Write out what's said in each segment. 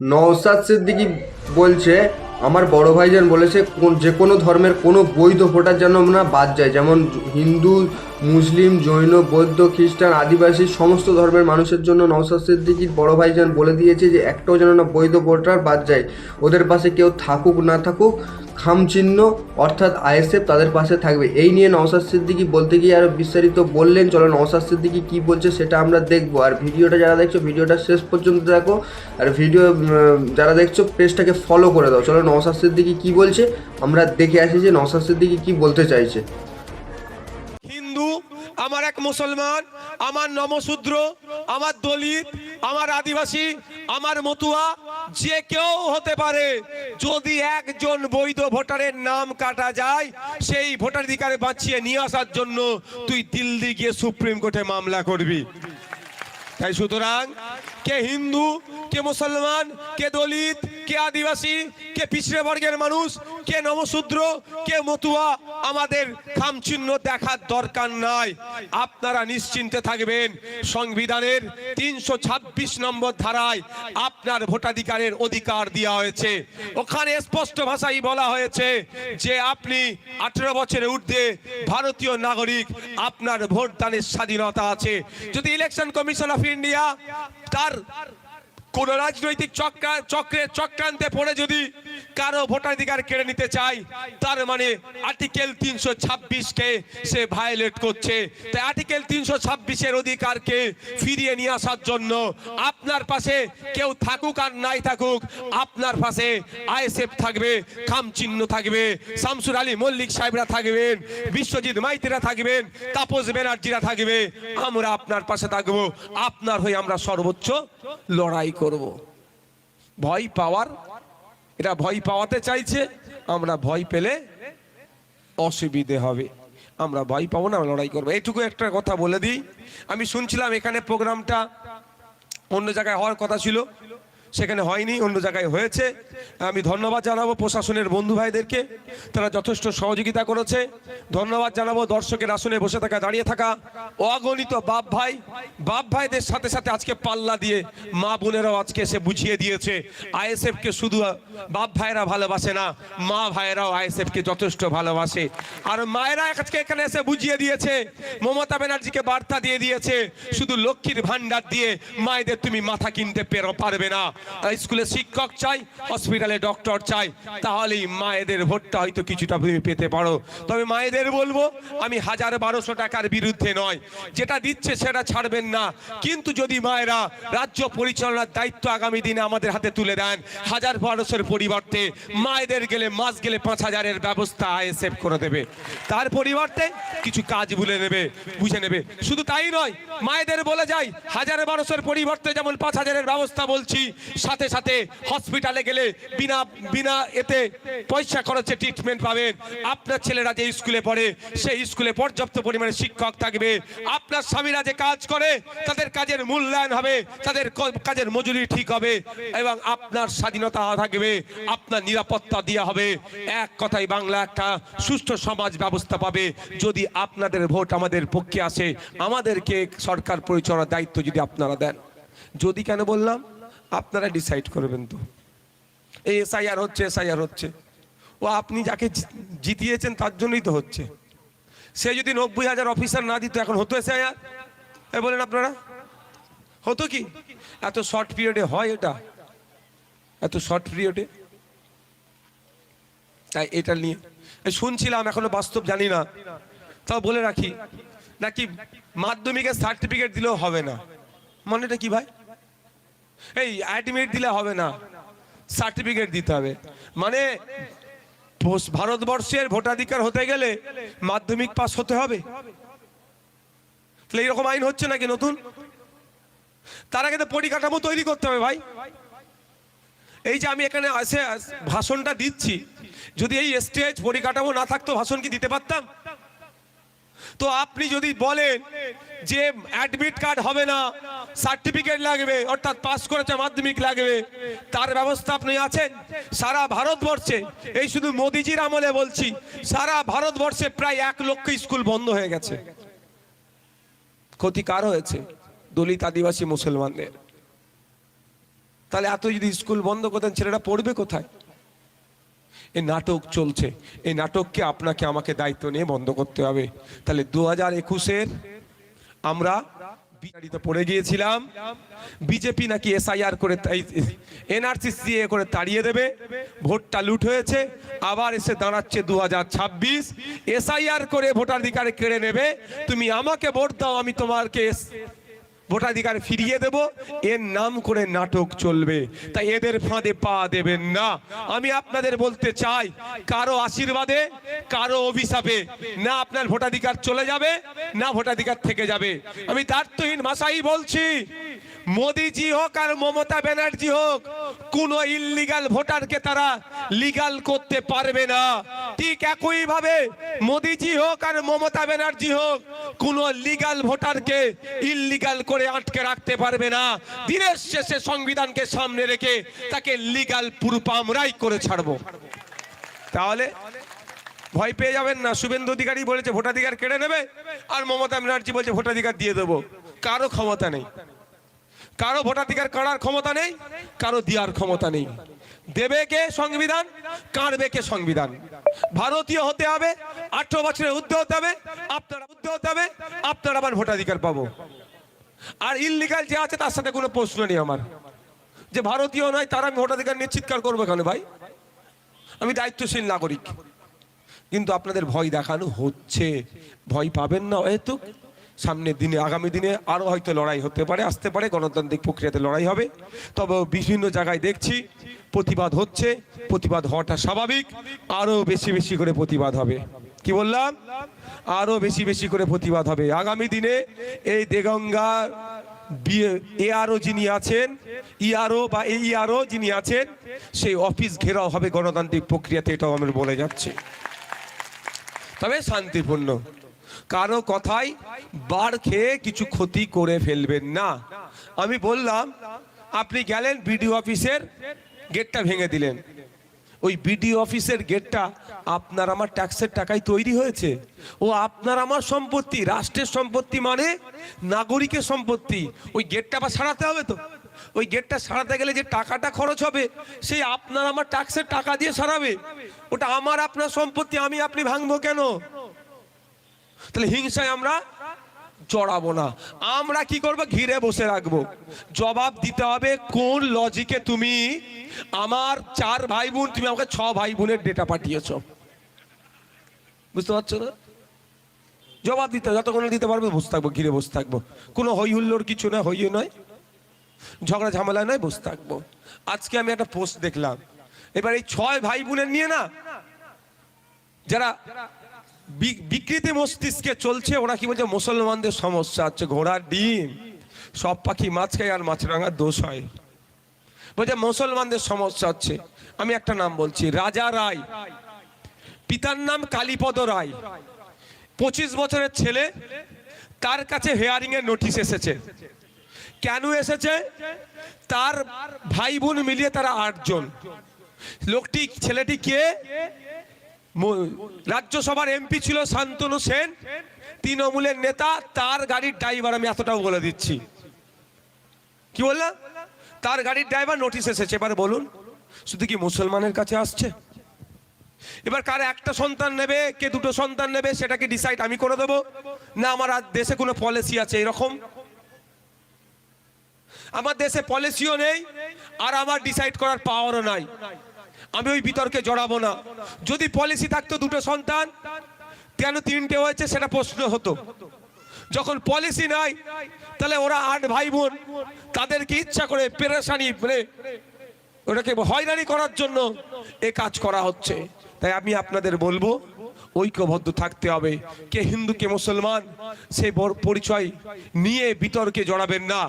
নওসাদ সিদ্দিকি বলছে, আমার বড় ভাইজান বলেছে যে কোনো ধর্মের কোনো বৈধ ভোটার যেন না বাদ যায় যেমন হিন্দু মুসলিম, জৈন, বৌদ্ধ, খ্রিস্টান, আদিবাসী, সমস্ত ধর্মের মানুষের জন্য নওসাদ সিদ্দিকির বড় ভাইজান বলে দিয়েছে যে একটাও যেন না বৈধ ভোটার বাদ যায়। ওদের পাশে কেউ থাকুক না থাকুক, খামচিহ্ন অর্থাৎ আইএসএফ তাদের পাশে থাকবে। এই নিয়ে নওসাদ সিদ্দিকি বলতে গিয়ে আরও বিস্তারিত বললেন, চলো নওসাদ সিদ্দিকি কী বলছে সেটা আমরা দেখব। আর ভিডিওটা যারা দেখছ, ভিডিওটা শেষ পর্যন্ত দেখো। আর ভিডিও যারা দেখছ, পেজটাকে ফলো করে দাও। চলো নওসাদ সিদ্দিকি কী বলছে, আমরা দেখে আসি যে নওসাদ সিদ্দিকি কী বলতে চাইছে। হিন্দু, আমার এক মুসলমান, আমার নমশূদ্র, আমার দলিত, আমার আদিবাসী, আমার মতুয়া, যে কেউ হতে পারে। যদি একজন বৈধ ভোটারের নাম কাটা যায়, সেই ভোটাধিকার বাঁচিয়ে নিয়ে আসার জন্য তুই দিল্লি গিয়ে সুপ্রিম কোর্টে মামলা করবি। তাই সুতরাং, কে হিন্দু, কে মুসলমান, কে দলিত, কে আদিবাসী, কে পিছড়ে বর্গের মানুষ, কে নমশূদ্র, কে মতুয়া আমাদের খামচিহ্ন দেখার দরকার নাই। আপনারা নিশ্চিন্তে থাকবেন। সংবিধানের তিনশো ছাব্বিশ নম্বর ধারায় আপনার ভোটাধিকারের অধিকার দেওয়া হয়েছে। ওখানে স্পষ্ট ভাষায় বলা হয়েছে যে আপনি আঠেরো বছরের ঊর্ধ্বে ভারতীয় নাগরিক, আপনার ভোটদানের স্বাধীনতা আছে। যদি ইলেকশন কমিশন অফ ইন্ডিয়া তার কোন রাজনৈতিক চক্রা চক্রান্তে পড়ে যদি কারও ভোটাধিকার কেড়ে নিতে চায় তার মানে আর্টিকেল তিনশো ছাব্বিশকে সে ভায়োলেট করছে। তাই আর্টিকেল তিনশো ছাব্বিশের অধিকারকে ফিরিয়ে নিয়ে আসার জন্য আপনার পাশে কেউ থাকুক আর নাই থাকুক, আপনার পাশে আইএসএফ থাকবে খাম চিহ্ন থাকবে, শামসুর আলী মল্লিক সাহেবরা থাকবেন, বিশ্বজিৎ মাইতিরা থাকবেন, তাপস ব্যানার্জিরা থাকবে। আমরা আপনার পাশে থাকব, আপনার হয়ে আমরা সর্বোচ্চ লড়াই করব। ভয় পাওয়ার এরা ভয় পাওয়াতে চাইছে, আমরা ভয় পেলে অসুবিধে হবে। আমরা ভয় পাবো না, আমরা লড়াই করব। এইটুকু একটা কথা বলে দিই। আমি শুনছিলাম এখানে প্রোগ্রামটা অন্য জায়গায় হওয়ার কথা ছিল। সেখানে হয়নি, অন্য জায়গায় হয়েছে। আমি ধন্যবাদ জানাব প্রশাসনের বন্ধু ভাইদেরকে, তারা যথেষ্ট সহযোগিতা করেছে। ধন্যবাদ জানাব দর্শকের আসনে বসে থাকা, দাঁড়িয়ে থাকা অগণিত বাপ ভাই। বাপ ভাইদের সাথে সাথে আজকে পাল্লা দিয়ে মা বোনেরাও আজকে এসে বুঝিয়ে দিয়েছে, আইএসএফকে শুধু বাপ ভাইয়েরা ভালোবাসে না, মা ভাইয়েরাও আইএসএফকে যথেষ্ট ভালোবাসে। আর মায়েরা আজকে এখানে এসে বুঝিয়ে দিয়েছে, মমতা ব্যানার্জিকে বার্তা দিয়ে দিয়েছে, শুধু লক্ষ্মীর ভান্ডার দিয়ে মায়েদের তুমি মাথা কিনতে পেরো পারবে না। স্কুলে শিক্ষক চাই হসপিটালে ডক্টর চাই, তাহলেই মায়েদের ভোটটা হয়তো কিছুটা তুমি পেতে পারো। তবে মায়েদের বলব, আমি হাজার বারোশো টাকার বিরুদ্ধে নয়, যেটা দিচ্ছে সেটা ছাড়বেন না। কিন্তু যদি মায়েরা রাজ্য পরিচালনার দায়িত্ব আগামী দিনে আমাদের হাতে তুলে দেন, হাজার বারোশোর পরিবর্তে মায়েদের গেলে মাস গেলে পাঁচ হাজারের ব্যবস্থা আইএসএফ করে দেবে। তার পরিবর্তে কিছু কাজ ভুলে নেবে, বুঝে নেবে। শুধু তাই নয়, মায়েদের বলে যাই, হাজার বারোশোর পরিবর্তে যেমন পাঁচ হাজারের ব্যবস্থা বলছি সাথে সাথে হসপিটালে গেলে বিনা বিনা এতে পয়সা খরচে ট্রিটমেন্ট পাবেন। আপনার ছেলেরা যে স্কুলে পড়ে, সেই স্কুলে পর্যাপ্ত পরিমাণে শিক্ষক থাকবে। আপনার স্বামীরা যে কাজ করে, তাদের কাজের মূল্যায়ন হবে, তাদের কাজের মজুরি ঠিক হবে এবং আপনার স্বাধীনতা থাকবে, আপনার নিরাপত্তা দেওয়া হবে। এক কথাই বাংলা একটা সুষ্ঠু সমাজ ব্যবস্থা পাবে। যদি আপনাদের ভোট আমাদের পক্ষে আসে, আমাদেরকে সরকার পরিচালনার দায়িত্ব যদি আপনারা দেন। যদি কেন বললাম? আপনারা ডিসাইড করবেন তো। এই এসআইআর হচ্ছে এসআইআর হচ্ছে। ও আপনি যাকে জিতিয়েছেন তার জন্যই তো হচ্ছে। সে যদি নব্বই হাজার অফিসার না দিত, এখন হতো এসআইআর এ বলেন আপনারা। হতো কি? এত শর্ট পিরিয়ডে হয় এটা। এত শর্ট পিরিয়ডে তাই এটা নিয়ে। শুনছিলাম, এখনও বাস্তব জানি না। তাও বলে রাখি। নাকি মাধ্যমিকের সার্টিফিকেট দিলেও হবে না। মানেটা কি ভাই? এই অ্যাডমিট দিলে হবে না। সার্টিফিকেট দিতে হবে। মানে ভারতবর্ষের ভোটাধিকার হতে গেলে মাধ্যমিক পাস হতে হবে। তাহলে এরকম আইন হচ্ছে নাকি নতুন? তার আগে তো পরিকাঠামো তৈরি করতে হবে ভাই। এই যে আমি এখানে এসে ভাষণটা দিচ্ছি। যদি এই স্টেজ পরিকাঠামো না থাকতো ভাষণ কি দিতে পারতাম? তো আপনি যদি বলেন যে অ্যাডমিট কার্ড হবে না, সার্টিফিকেট লাগবে, অর্থাৎ পাস করেছে, মাধ্যমিক লাগবে, তার ব্যবস্থা আপনি আছেন? সারা ভারতবর্ষে, এই শুধু মোদিজির আমলে বলছি, সারা ভারতবর্ষে প্রায় এক লক্ষ স্কুল বন্ধ হয়ে গেছে। ক্ষতি কার হয়েছে? দলিত আদিবাসী মুসলমানদের। তাহলে এত যদি স্কুল বন্ধ করতেন, ছেলেরা পড়বে কোথায়? এই নাটক চলছে। এই নাটককে আপনাকে আমাকে দায়িত্ব নিয়ে বন্ধ করতে হবে। তাহলে দু হাজার একুশের আমরা বিহারিতে পড়ে গিয়েছিলাম। বিজেপি নাকি এসআইআর করে এনআরসি সিএ করে তাড়িয়ে দেবে। ভোটটা লুট হয়েছে। আবার এসে দাঁড়াচ্ছে দু হাজার ছাব্বিশ। এসআইআর করে ভোটাধিকার কেড়ে নেবে। তুমি আমাকে ভোট দাও, আমি তোমাকে ভোটাধিকার ফিরিয়ে দেব। এর নাম করে নাটক চলবে। তাই এদের ফাঁদে পা দেবেন না। আমি আপনাদের বলতে চাই, কারও আশীর্বাদে, কারও অভিশাপে না আপনার ভোটাধিকার চলে যাবে, না ভোটাধিকার থেকে যাবে। আমি দার্থহীন ভাষাই বলছি। মোদিজি হোক আর মমতা ব্যানার্জি হোক, কোন ইল্লিগাল ভোটারকে তারা লিগাল করতে পারবে না। ঠিক একই ভাবে মোদিজি হোক আর মমতা ব্যানার্জি হোক, কোন লিগাল ভোটারকে ইল্লিগাল করে আটকে রাখতে পারবে না। দিনের শেষে সংবিধানকে সামনে রেখে তাকে লিগাল প্রুফ আমরাই করে ছাড়বো। তাহলে ভয় পেয়ে যাবেন না। শুভেন্দু অধিকারী বলেছে ভোটাধিকার কেড়ে নেবে, আর মমতা ব্যানার্জি বলছে ভোটাধিকার দিয়ে দেবো। কারও ক্ষমতা নেই। কারও ভোটাধিকার করার ক্ষমতা নেই, কারও দেওয়ার ক্ষমতা নেই। দেবে কে সংবিধান? কাঁড়বে কে সংবিধান? ভারতীয় হতে হবে, আঠারো বছরের ঊর্ধ্বে হতে হবে, আপনারা ঊর্ধ্বে হতে হবে, আপনারা আবার ভোটাধিকার পাবো। আর ইল্লিগাল যে আছে, তার সাথে কোনো প্রশ্ন নেই আমার। যে ভারতীয় নয়, তারা আমি ভোটাধিকার নিশ্চিতকার করব কেন ভাই? আমি দায়িত্বশীল নাগরিক। কিন্তু আপনাদের ভয় দেখানো হচ্ছে। ভয় পাবেন না হয়তো সামনের দিনে, আগামী দিনে আরও হয়তো লড়াই হতে পারে, আসতে পারে, গণতান্ত্রিক প্রক্রিয়াতে লড়াই হবে। তবে বিভিন্ন জায়গায় দেখছি প্রতিবাদ হচ্ছে, প্রতিবাদ হওয়াটা স্বাভাবিক আরও বেশি বেশি করে প্রতিবাদ হবে। কি বললাম? আরও বেশি বেশি করে প্রতিবাদ হবে। আগামী দিনে এই দেগঙ্গা এআরও যিনি আছেন ইআরও বা এইআরও যিনি আছেন, সেই অফিস ঘেরাও হবে গণতান্ত্রিক প্রক্রিয়াতে, এটাও আমি বলে যাচ্ছি। তবে শান্তিপূর্ণ। কারও কথাই বার খেয়ে কিছু ক্ষতি করে ফেলবেন না। আমি বললাম, আপনি গেলেন বিডিও অফিসের গেটটা ভেঙে দিলেন। ওই বিডিও অফিসের গেটটা আপনার আমার ট্যাক্সের টাকায় তৈরি হয়েছে। ও আপনার আমার সম্পত্তি, রাষ্ট্রের সম্পত্তি মানে নাগরিকের সম্পত্তি। ওই গেটটা আবার সারাতে হবে তো। ওই গেটটা সারাতে গেলে যে টাকাটা খরচ হবে সেই আপনার আমার ট্যাক্সের টাকা দিয়ে সারাবে। ওটা আমার আপনার সম্পত্তি, আমি আপনি ভাঙবো কেন? তাহলে হিংসায় আমরা জড়াবো না। আমরা কি করব? ঘিরে বসে রাখব। জবাব দিতে হবে, কোন লজিকে তুমি আমার চার ভাই বোন তুমি আমাকে ছ ভাই বোনের ডেটা পাঠিয়েছ? বুঝতে পারছ না? জবাব দিতে যতক্ষণ দিতে পারবে বসে থাকব, ঘিরে বসে থাকব। কোনো হই হুল্লোর কিছু না হইও নয়। ঝগড়া ঝামেলা নয়, বসে থাকব। আজকে আমি একটা পোস্ট দেখলাম। এবার এই ছয় ভাই বোনের নিয়ে না, যারা বিকৃতি মস্তিষ্কে চলছে, ওরা কি বলছে, মুসলমানদের সমস্যা হচ্ছে, ঘোড়ার ডিম, সব পাখি মাছ খায় আর মাছরাঙার দোষ হয়। বলছে, মুসলমানদের সমস্যা হচ্ছে। আমি একটা নাম বলছি, রাজা রায়। পিতার নাম কালীপদ রায়। পঁচিশ বছরের ছেলে, তার কাছে হেয়ারিং এর নোটিশ এসেছে। কেন এসেছে? তার ভাই বোন মিলিয়ে তারা আটজন। লোকটি, ছেলেটি কে? রাজ্যসভার এমপি ছিল শান্তনু সেন। তৃণমূলের নেতা, তার গাড়ির ড্রাইভার আমি এতটাও বলে দিচ্ছি। কি বললাম তার গাড়ির ড্রাইভার নোটিশ এসেছে, এবারে বলুন। শুধু কি মুসলমানের কাছে আসছে? এবার কার একটা সন্তান নেবে, কে দুটো সন্তান নেবে সেটাকে ডিসাইড আমি করে দেবো? না, আমার দেশে কোনো পলিসি আছে এরকম? আমার দেশে পলিসিও নেই, আর আমার ডিসাইড করার পাওয়ারও নাই। আমি ওই বিতর্কে জড়াবো না। যদি পলিসি থাকতো দুটো সন্তান, কেন তিনটে হয়েছে সেটা প্রশ্ন হতো। যখন পলিসি নাই, তাহলে ওরা আট ভাই বোন, তাদেরকে ইচ্ছা করে পেরেশানি মানে ওটাকে হয়রানি করার জন্য এ কাজ করা হচ্ছে। তাই আমি আপনাদের বলব ঐক্যবদ্ধ থাকতে হবে। কে হিন্দু, কে মুসলমান, সে পরিচয় নিয়ে বিতর্কে জড়াবেন না।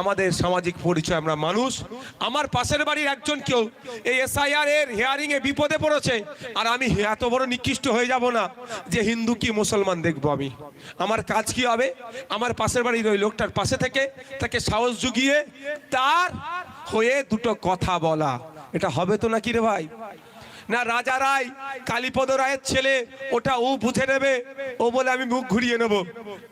আমাদের সামাজিক পরিচয় আমরা মানুষ। আমার পাশের বাড়ির একজন কেউ এই এসআইআর এর হিয়ারিং এ বিপদে পড়েছে। আর আমি এত বড় নিকৃষ্ট হয়ে যাব না যে হিন্দু কি মুসলমান দেখব আমি। আমার কাজ কি হবে? আমার পাশের বাড়ির ওই লোকটার পাশে থেকে তাকে সাহস জুগিয়ে তার হয়ে দুটো কথা বলা। এটা হবে তো নাকি রে ভাই? না রাজা রায়, কালীপদ রায়ের ছেলে, ওটা ও বুঝে নেবে। ও বলে, আমি মুখ ঘুরিয়ে নেব।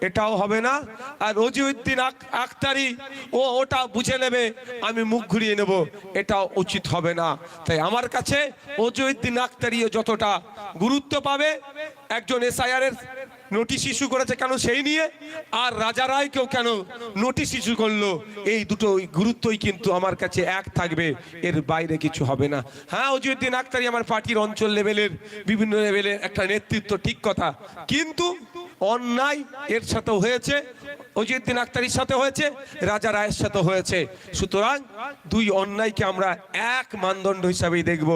এটাও হবে না। আর রজিউদ্দিন আক্তারি, ও ওটা বুঝে নেবে, আমি মুখ ঘুরিয়ে নেব। এটাও উচিত হবে না। তাই আমার কাছে রজিউদ্দিন আক্তারিও যতটা গুরুত্ব পাবে, একজন এসআইআর এর নোটিশ ইস্যু করেছে কেন সেই নিয়ে? আর রাজা রায়কেও কেন নোটিশ ইস্যু করল? এই দুটো গুরুত্বই কিন্তু আমার কাছে এক থাকবে, এর বাইরে কিছু হবে না। হ্যাঁ অজুদ্দিন আক্তারি আমার পার্টির অঞ্চল লেভেলের, বিভিন্ন লেভেলের একটা নেতৃত্ব, ঠিক কথা। কিন্তু অন্যায় এর সাথেও হয়েছে, অজিউদ্দিন আক্তারির সাথে হয়েছে, রাজা রায়ের সাথে হয়েছে। সুতরাং দুই অন্যায়কে আমরা এক মানদণ্ড হিসাবেই দেখব,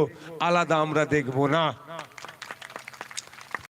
আলাদা আমরা দেখব না।